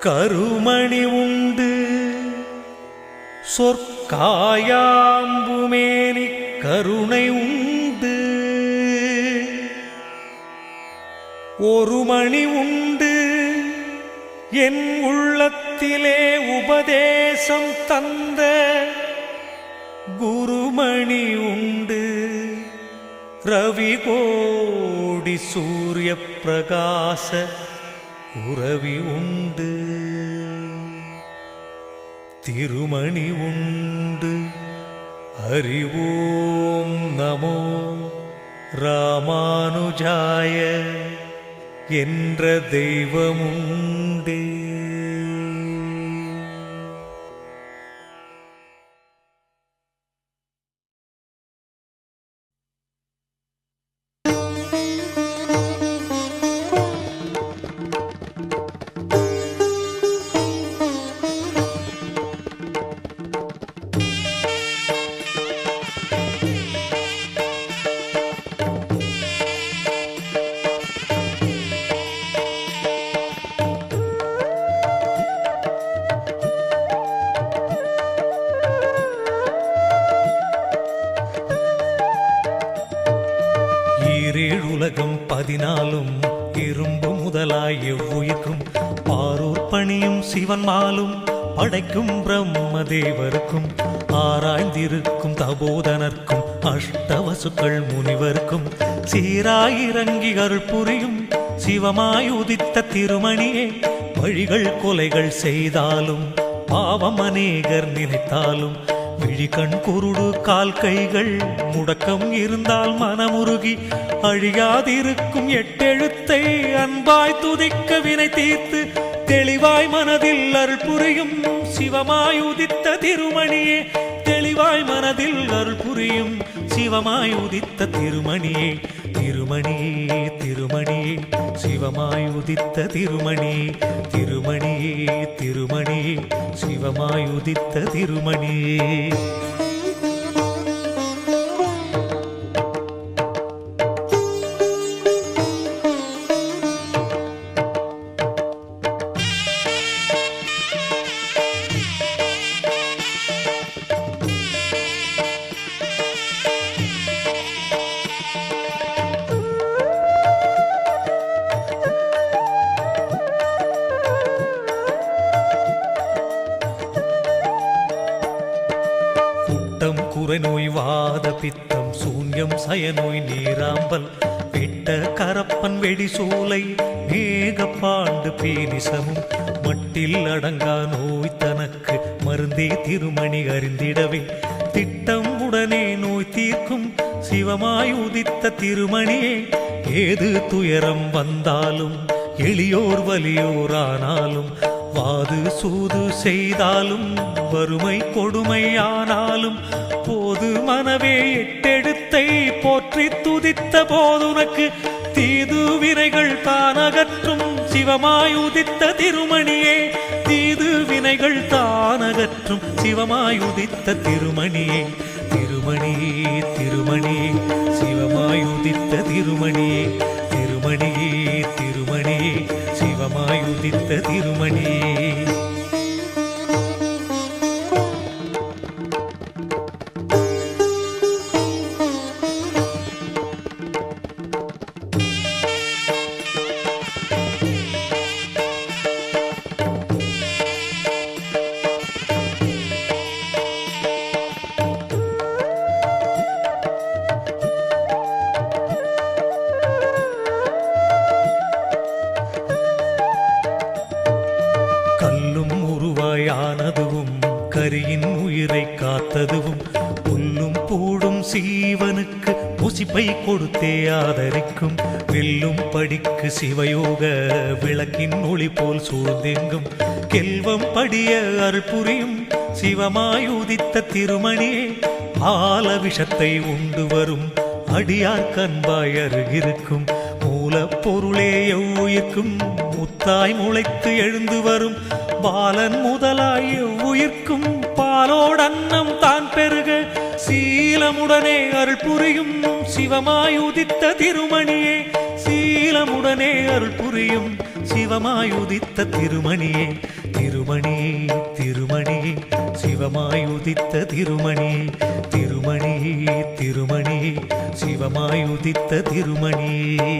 கருமணி உண்டு. சொற்காயாம்புமேனி கருணை உண்டு. ஒரு மணி உண்டு. என் உள்ளத்திலே உபதேசம் தந்த குருமணி உண்டு. ரவி கோடி சூரிய பிரகாச உறவி உண்டு திருமணி உண்டு. அறிவோம் நமோ ராமானுஜாய என்ற தெய்வமுண்டே. முதலாய் எவ்வுயிர்க்கும் பாரூர் பணியும் சிவன் மாலும் படைக்கும் பிரம்ம தேவருக்கும் ஆராய்ந்திருக்கும் தபோதனர்க்கும் அஷ்டவசுக்கள் முனிவருக்கும். சீராயிறங்கி அருள் புரியும் சிவமாய் உதித்த திருமணியே வழிகள் கொலைகள் செய்தாலும் பாவம் அநேகர் நினைத்தாலும் விழிகண் குருடு கால் கைகள் முடக்கம் இருந்தால் மனமுருகி அழியாதிருக்கும் எட்டெழுத்தை அன்பாய் துதிக்க வினை தீர்த்து தெளிவாய் மனதில் அருள் புரியும் சிவமாய் உதித்த திருமணியே. தெளிவாய் மனதில் அருள் புரியும் சிவமாய் உதித்த திருமணியே. திருமணியே திருமணியே. சிவமாய் உதித்த திருமணி திருமணியே திருமணியே சிவமாய் உதித்த திருமணியே சிங்கம் சூன்யம் சயநோய் நீராம்பல் வெட்ட கரப்பன் வெடிசூலை மேகப்பாண்டு பேனிசமும் மட்டில் அடங்கா நோய் தனக்கு மருந்தே திருமணி அறிந்திடவே. திட்டம் உடனே நோய் தீர்க்கும் சிவமாய் உதித்த திருமணியே ஏது துயரம் வந்தாலும் எளியோர் வலியோரானாலும் வாது சூது செய்தாலும் வறுமை கொடுமையானாலும் போது மனவே எட்டெடு போற்றி துதித்த போதுனக்கு தீது வினைகள் தான் அகற்றும் சிவமாய் உதித்த திருமணியே தீது வினைகள் தான் அகற்றும் சிவமாய் உதித்த திருமணியே திருமணியே திருமணியே சிவமாய் உதித்த திருமணியே திருமணியே திருமணியே சிவமாய் உதித்த திருமணியே கரியின் உயிரை காத்ததுவும் புல்லும் பூடும் சீவனுக்கு முசிப்பை கொடுத்தே ஆதரிக்கும். வெல்லும் படிக்கு சிவயோக விளக்கின் ஒளி போல் சூழ்ந்தெங்கும். கெல்வம் படிய அருள் சிவமாயுதித்த திருமணியே ஆல விஷத்தை உண்டு வரும் அடியார் கண்பாய் அருகிருக்கும். மூலப்பொருளே எவ்வுயிர்க்கும் முத்தாய் முளைத்து எழுந்து வரும் பாலன் முதலாய் உயிர்க்கும் பாலோட அன்னம் தான் பெருக. சீலமுடனே அருள் புரியும் சிவமாய் உதித்த திருமணியே. சீலமுடனே அருள் புரியும் சிவமாய் உதித்த திருமணியே. திருமணியே திருமணியே சிவமாயுதித்த திருமணியே திருமணியே திருமணியே சிவமாயுதித்த திருமணியே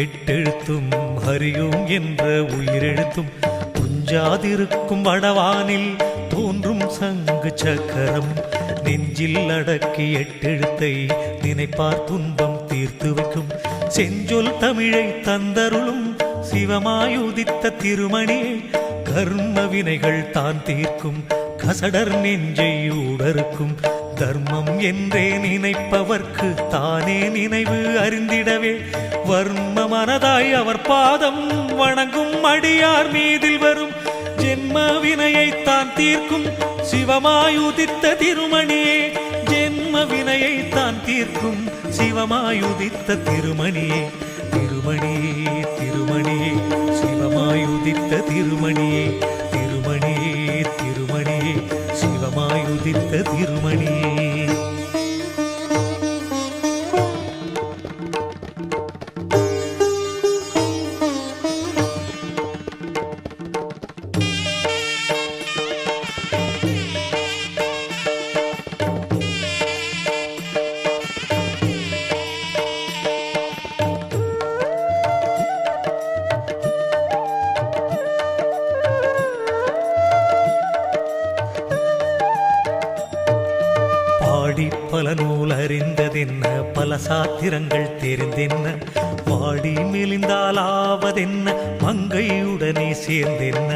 எட்டெழுத்தும் ஹரியோம் என்ற உயிரெழுத்தும் துஞ்சாதிருக்கும் வடவானில் தோன்றும் சங்கு சக்கரம். நெஞ்சில் அடக்கி எட்டெழுத்தை நினைப்பார் துன்பம் தீர்த்து வைக்கும். செஞ்சொல் தமிழை தந்தருளும் சிவமாயுதித்த திருமணி. கர்ம வினைகள் தான் தீர்க்கும். கசடர் நெஞ்சை ஊடறுக்கும். தர்மம் என்றே நினைப்பவர்க்கு தானே நினைவு அறிந்திடவே. வர்ம மனதாய் அவர் பாதம் வணங்கும் அடியார் மீதில் வரும் ஜென்ம வினையை தான் தீர்க்கும் சிவமாயுதித்த திருமணியே. ஜென்ம வினையை தான் தீர்க்கும் சிவமாயுதித்த திருமணியே. திருமணியே திருமணியே சிவமாயுதித்த திருமணியே. சாத்திரங்கள் தெரிந்தென்ன? வாடி மெலிந்தால் ஆவதென்ன மங்கையுடனே சேர்ந்தென்ன?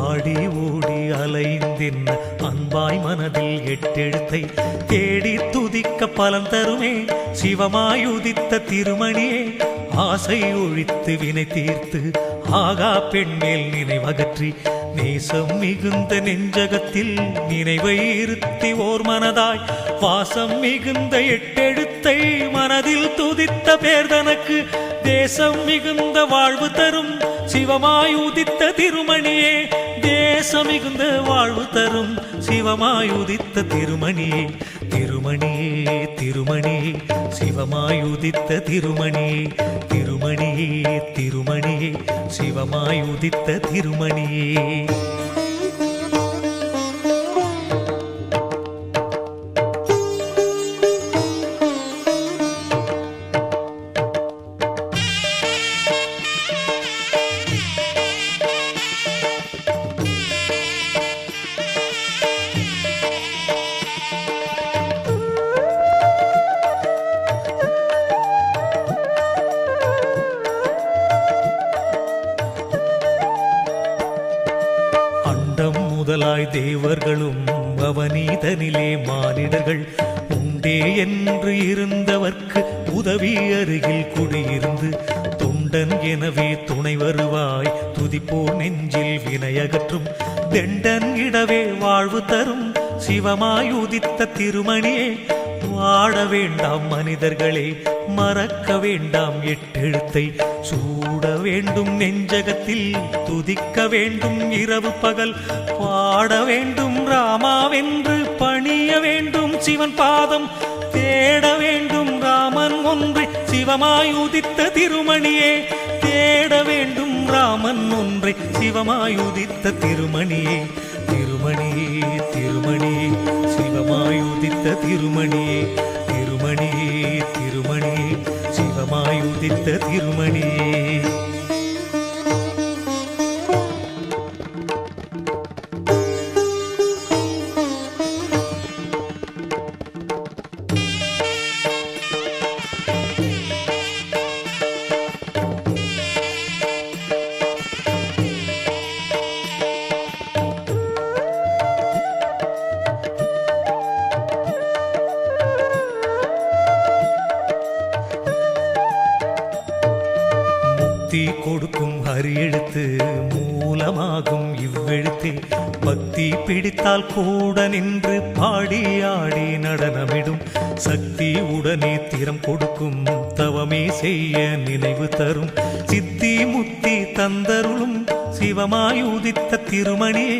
ஆடி ஓடி அலைந்தென்ன? அன்பாய் மனதில் எட்டெழுத்தை தேடி துதிக்க பலன் தருமே? சிவமாயுதித்த திருமணியே ஆசை ஒழித்து வினை தீர்த்து ஆகா பெண்மேல் நினைவகற்றி நேசம் மிகுந்த நெஞ்சகத்தில் நினைவை இருத்தி ஓர் மனதாய் வாசம் மிகுந்த எட்டெழுத்தை மனதில் துதித்த பேர் தனக்கு தேசம் மிகுந்த வாழ்வு தரும். சிவமாய் உதித்த திருமணியே தேசம் மிகுந்த வாழ்வு தரும். சிவமாய் உதித்த திருமணியே திருமணியே திருமணியே. சிவமாய் உதித்த திருமணியே திருமணியே திருமணியே. சிவமாய் உதித்த திருமணியே. முதலாய் தேவர்களும் அவனீதனிலே மானிடர்கள். உண்டே என்று இருந்தவர்க்கு உதவி அருகில் குடியிருந்து தொண்டன் எனவே துணை வருவாய். துதிப்போர் நெஞ்சில் வினையகற்றும். தெண்டன் இடவே வாழ்வு தரும். சிவமாயுதித்த திருமணியே வாட வேண்டாம் மனிதர்களே. மறக்க வேண்டாம் எட்டெழுத்தை. சூட வேண்டும் நெஞ்சகத்தில் துதிக்க வேண்டும் இரவு பகல். பாட வேண்டும் ராமாவென்று பணிய வேண்டும் சிவன் பாதம். தேட வேண்டும் ராமன் ஒன்று சிவமாயுதித்த திருமணியே. தேட வேண்டும் ராமன் ஒன்றை சிவமாயுதித்த திருமணியே. திருமணியே திருமணியே சிவமாயுதித்த திருமணியே. திருமணியே உதித்த திருமணியே பக்தி கொடுக்கும் ஹரி எழுத்து மூலமாகும் இவ்வெழுத்தே. பக்தி பிடித்தால் கூட நின்று பாடி ஆடி நடனமிடும். சக்தி உடனே திறம் கொடுக்கும் தவமே செய்ய நினைவு தரும். சித்தி முத்தி தந்தருளும் சிவமாயுதித்த திருமணியே.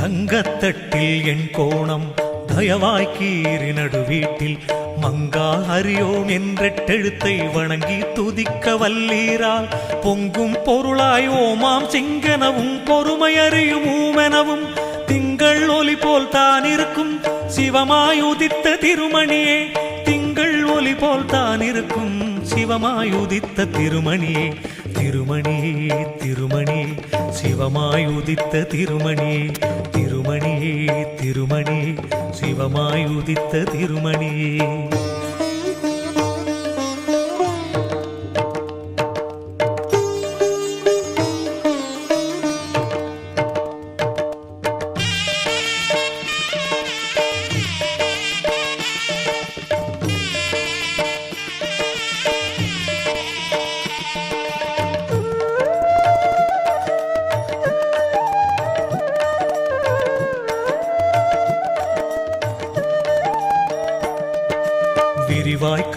தங்கத்தட்டில் என் கோணம் தயவாய் கீறி நடுவீட்டில். மங்கா ஹரியோம் என்றெட்டெழுத்தை வணங்கி துதிக்க வல்லீரால். பொங்கும் பொருளாய் ஓமாம் சிங்கனவும் பொறுமை அறியும் ஊமெனவும். திங்கள் ஒலி போல் தான் இருக்கும் சிவமாய் உதித்த திருமணியே. திங்கள் ஒலி போல் தான் இருக்கும் சிவமாய் உதித்த திருமணியே. திருமணியே திருமணி சிவமாய் உதித்த திருமணியே திருமணியே திருமணி தெய்வமாய் உதித்த திருமணியே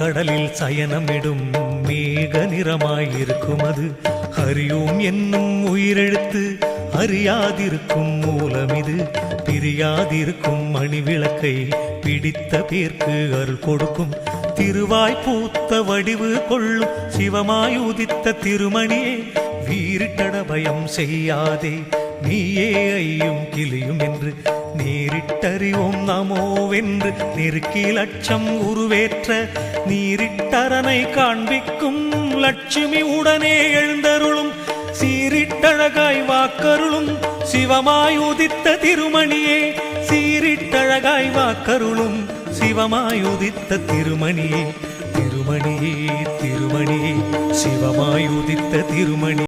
கடலில் சயனமிடும் மேக நிறமாயிருக்கும் அது. ஹரியோம் என்னும் உயிரெழுத்து அறியாதிருக்கும் மூலம் இது பிரியாதிருக்கும் மணிவிளக்கை பிடித்த பேர்க்கு அருள் கொடுக்கும். திருவாய் பூத்த வடிவு கொள்ளும் சிவமாய் உதித்த திருமணியே வீரிட்டட பயம் செய்யாதே நீயே ஐயும் கிளியும் என்று. நேரிட்டறிவோம் நமோவென்று நெருக்கி லட்சம் உருவேற்ற நீரிட்டரனை காண்பிக்கும் லட்சுமி உடனே எழுந்தருளும். சீரிட்டழகாய் வாக்கருளும். சிவமாய் உதித்த திருமணியே சீரிட்டழகாய் வாக்கருளும். சிவமாய் உதித்த திருமணியே திருமணியே திருமணியே சிவமாய் உதித்த திருமணி